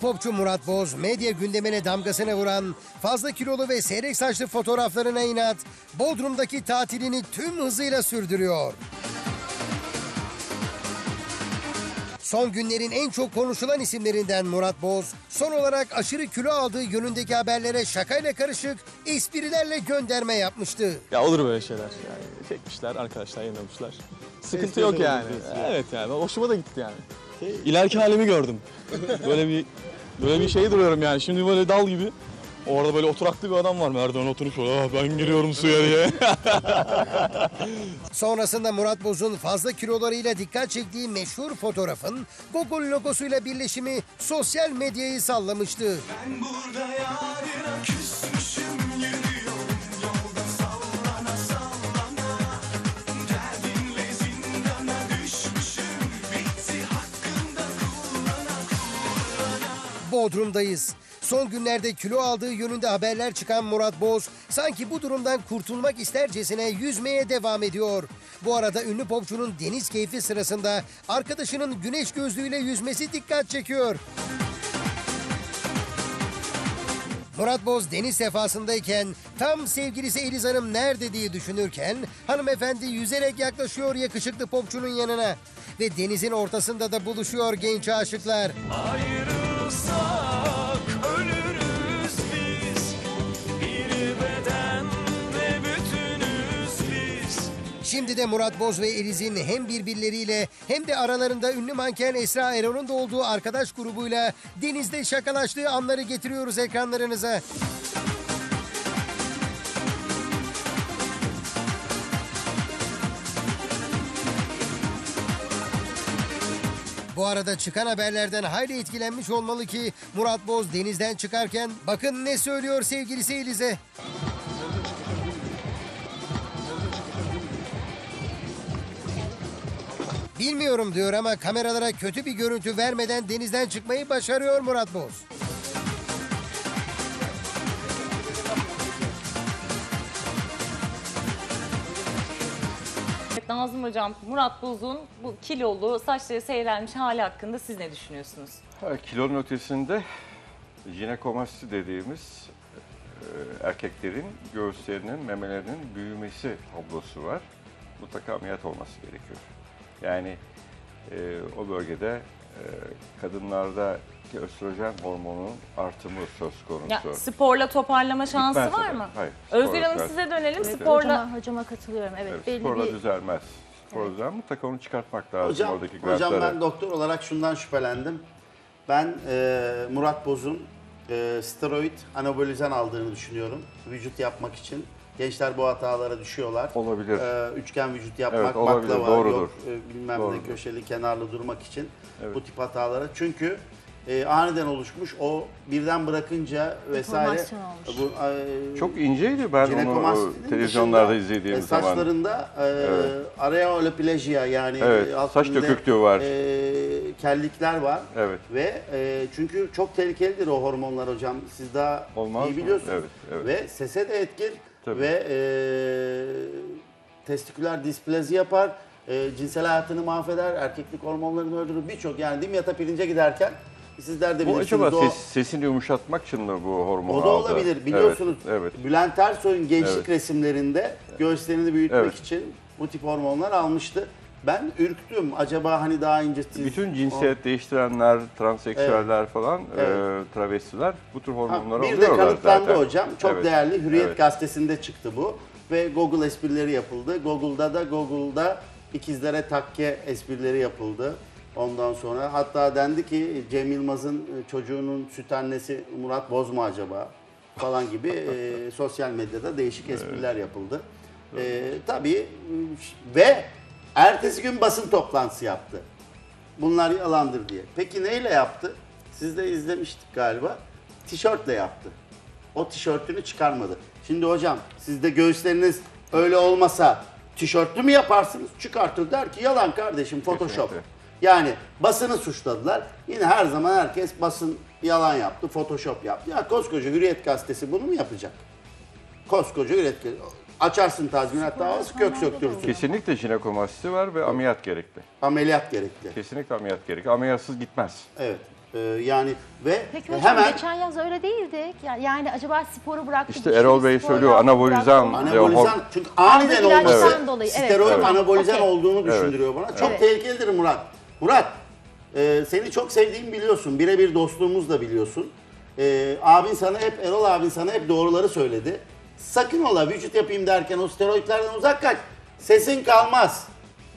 popçu Murat Boz medya gündemine damgasını vuran fazla kilolu ve seyrek saçlı fotoğraflarına inat Bodrum'daki tatilini tüm hızıyla sürdürüyor. Son günlerin en çok konuşulan isimlerinden Murat Boz, son olarak aşırı kilo aldığı yönündeki haberlere şakayla karışık esprilerle gönderme yapmıştı. Ya olur böyle şeyler yani. Çekmişler, arkadaşlar yayınlamışlar. Sıkıntı yok yani. Evet yani. Hoşuma da gitti yani. İleriki halimi gördüm. Böyle bir böyle bir şey duruyorum yani. Şimdi böyle dal gibi. Orada böyle oturaklı bir adam var merdiven oturup şöyle "Ah, ben giriyorum suya diye. Sonrasında Murat Boz'un fazla kilolarıyla dikkat çektiği meşhur fotoğrafın Google logosuyla birleşimi sosyal medyayı sallamıştı. Ben burada yarına küsmüşüm Bodrum'dayız. Son günlerde kilo aldığı yönünde haberler çıkan Murat Boz sanki bu durumdan kurtulmak istercesine yüzmeye devam ediyor. Bu arada ünlü popçunun deniz keyfi sırasında arkadaşının güneş gözlüğüyle yüzmesi dikkat çekiyor. Murat Boz deniz sefasındayken tam sevgilisi Eliz Hanım nerede diye düşünürken hanımefendi yüzerek yaklaşıyor yakışıklı popçunun yanına. Ve denizin ortasında da buluşuyor genç aşıklar. Ayrılsak Şimdi de Murat Boz ve Eliz'in hem birbirleriyle hem de aralarında ünlü manken Esra Erol'un da olduğu arkadaş grubuyla denizde şakalaştığı anları getiriyoruz ekranlarınıza. Bu arada çıkan haberlerden hayli etkilenmiş olmalı ki Murat Boz denizden çıkarken bakın ne söylüyor sevgilisi Eliz'e. Bilmiyorum diyor ama kameralara kötü bir görüntü vermeden denizden çıkmayı başarıyor Murat Boz. Nazım Hocam, Murat Boz'un bu kilolu, saçları seyrelmiş hali hakkında siz ne düşünüyorsunuz? Ha, kilonun ötesinde jinekomasti dediğimiz e, erkeklerin göğüslerinin, memelerinin büyümesi tablosu var. Mutlaka ameliyat olması gerekiyor. Yani e, o bölgede e, kadınlardaki östrojen hormonunun artımı söz konusu. Ya sporla toparlama şansı Gitmez var mı? Hayır, Özgür Hanım size dönelim. Evet, sporla Hocama, hocama katılıyorum. Evet, Evet, belli sporla bir düzelmez. Sporla düzelmez. Mutlaka onu çıkartmak lazım Hocam, oradaki hocam ben doktor olarak şundan şüphelendim. Ben e, Murat Boz'un e, steroid anabolizan aldığını düşünüyorum. Vücut yapmak için. Gençler bu hatalara düşüyorlar. Olabilir. E, üçgen vücut yapmak, Evet, olabilir, baklava, doğrudur. yok e, bilmem Doğrudur. ne köşeli kenarlı durmak için Evet. bu tip hatalara. Çünkü e, aniden oluşmuş o birden bırakınca vesaire. Bu, e, Çok inceydi ben onu o televizyonlarda dışında, izlediğim e, zaman. Saçlarında e, areoleplejia yani Evet, e, saç altında, döküklüğü var. e, kellikler var. Evet. Ve e, çünkü çok tehlikelidir o hormonlar hocam. Siz daha Olmaz iyi mı? biliyorsunuz. Evet, evet. Ve sese de etkin Tabii. ve e, testiküler displezi yapar. E, cinsel hayatını mahveder, erkeklik hormonlarını öldürür. Birçok yani dimyata pirince giderken sizler de Bu bilirsiniz. acaba o- ses, sesini yumuşatmak için mi bu hormonu o da aldı? olabilir. Biliyorsunuz Evet, evet. Bülent Ersoy'un gençlik Evet. resimlerinde göğüslerini büyütmek Evet. için bu tip hormonlar almıştı. Ben ürktüm. Acaba hani daha ince siz- Bütün cinsiyet değiştirenler, transseksüeller falan, Evet. e, travestiler bu tür Ha, hormonları Bir de alıyorlar kanıtlandı zaten. hocam. Çok Evet, değerli Hürriyet evet. gazetesinde çıktı bu. Ve Google esprileri yapıldı. Google'da da Google'da ikizlere takke esprileri yapıldı. Ondan sonra hatta dendi ki Cem Yılmaz'ın e, çocuğunun süt annesi Murat Boz mu acaba falan gibi e, sosyal medyada değişik espriler yapıldı. E, tabii e, ve ertesi gün basın toplantısı yaptı. Bunlar yalandır diye. Peki neyle yaptı? Siz de izlemiştik galiba. Tişörtle yaptı. O tişörtünü çıkarmadı. Şimdi hocam sizde göğüsleriniz öyle olmasa tişörtlü mü yaparsınız? Çıkartır der ki yalan kardeşim Photoshop. Kesinlikle. Yani basını suçladılar. Yine her zaman herkes basın yalan yaptı, Photoshop yaptı. Ya koskoca Hürriyet gazetesi bunu mu yapacak? Koskoca Hürriyet gazetesi. Açarsın tazminat davası kök söktürürsün. Kesinlikle jinekomasti var ve ameliyat gerekli. Ameliyat gerekli. Kesinlikle ameliyat gerekli. Ameliyatsız gitmez. Evet. Ee, yani ve Peki hocam hemen geçen yaz öyle değildik. Ya- Yani acaba sporu bıraktık. İşte güçlü Erol Bey söylüyor, anabolizan anabolizan çünkü aniden ilaçtan olması dolayı, evet. steroid Evet. anabolizan Okey. olduğunu düşündürüyor bana. Çok Evet. tehlikelidir Murat. Murat e, seni çok sevdiğimi biliyorsun. Birebir dostluğumuz da biliyorsun. E, abin sana hep Erol abin sana hep doğruları söyledi. Sakın ola vücut yapayım derken o steroidlerden uzak kaç. Sesin kalmaz.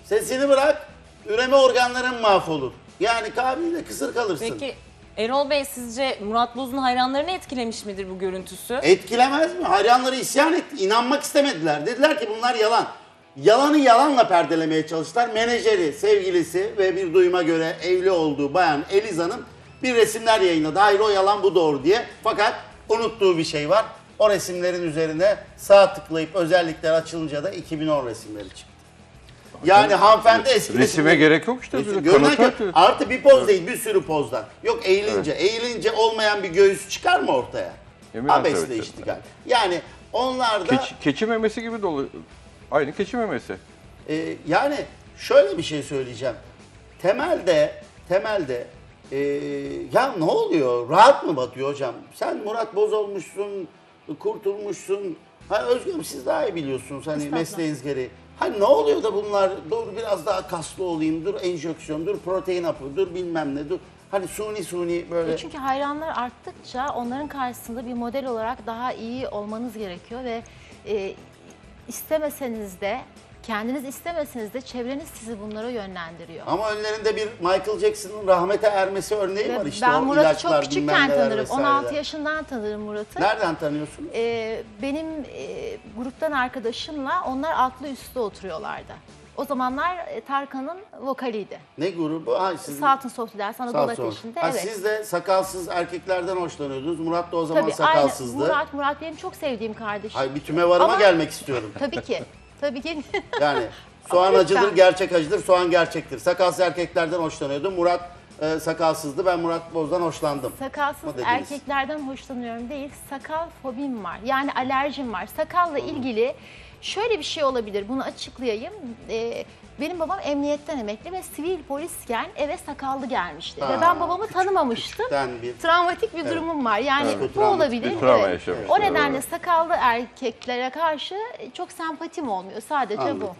Sesini bırak. Üreme organların mahvolur. Yani kabiliyle kısır kalırsın. Peki Erol Bey sizce Murat Boz'un hayranlarını etkilemiş midir bu görüntüsü? Etkilemez mi? Hayranları isyan etti. İnanmak istemediler. Dediler ki bunlar yalan. Yalanı yalanla perdelemeye çalıştılar. Menajeri, sevgilisi ve bir duyuma göre evli olduğu bayan Eliza'nın bir resimler yayınladı. Hayır o yalan bu doğru diye. Fakat unuttuğu bir şey var. O resimlerin üzerine sağ tıklayıp özellikler açılınca da 2010 resimleri çıktı. Yani hanımefendi eski Resime gerek yok işte. Resim- Görünen ki artı bir poz değil bir sürü pozdan. Yok eğilince, eğilince olmayan bir göğüs çıkar mı ortaya? Emin Abesle iştigal. Yani onlar da Keçi, keçi memesi gibi dolu. Aynı keçi memesi. e, yani şöyle bir şey söyleyeceğim. Temelde temelde e, ya ne oluyor? Rahat mı batıyor hocam? Sen Murat Boz olmuşsun, kurtulmuşsun. Hani Özgürüm siz daha iyi biliyorsunuz hani Estağfurullah. mesleğiniz gereği. Hani ne oluyor da bunlar dur biraz daha kaslı olayım, dur enjeksiyon, dur protein hapı, dur bilmem ne, dur. Hani suni suni böyle. E Çünkü hayranlar arttıkça onların karşısında bir model olarak daha iyi olmanız gerekiyor ve e, istemeseniz de kendiniz istemeseniz de çevreniz sizi bunlara yönlendiriyor. Ama önlerinde bir Michael Jackson'ın rahmete ermesi örneği Ve var işte ben o Murat'ı ilaçlar, çok bilmem küçükken neler tanırım. vesaireler. 16 yaşından tanırım Murat'ı. Nereden tanıyorsun? Ee, benim e, gruptan arkadaşımla onlar altlı üstte oturuyorlardı. O zamanlar e, Tarkan'ın vokaliydi. Ne grubu? Ha, siz, Saltın Anadolu Sağ sol. Ateşi'nde. Ha, evet. Siz de sakalsız erkeklerden hoşlanıyordunuz. Murat da o zaman Tabii sakalsızdı. aynı. Murat, Murat benim çok sevdiğim kardeşim. Hayır bir tümevarıma Ama- gelmek istiyorum. Tabii ki. Tabii ki. Yani soğan acıdır, gerçek acıdır, soğan gerçektir. Sakalsız erkeklerden hoşlanıyordu. Murat e, sakalsızdı. Ben Murat Boz'dan hoşlandım. Sakalsız Mı dediniz? erkeklerden hoşlanıyorum değil, sakal fobim var. Yani alerjim var. Sakalla ilgili şöyle bir şey olabilir, bunu açıklayayım. Ee, benim babam emniyetten emekli ve sivil polisken eve sakallı gelmişti. Ha, ve ben babamı tanımamıştım. küçükten bir- Travmatik bir durumum var. Yani Evet. bu olabilir. bir travma Evet. O nedenle evet. sakallı erkeklere karşı çok sempatim olmuyor. Sadece Anladım. bu.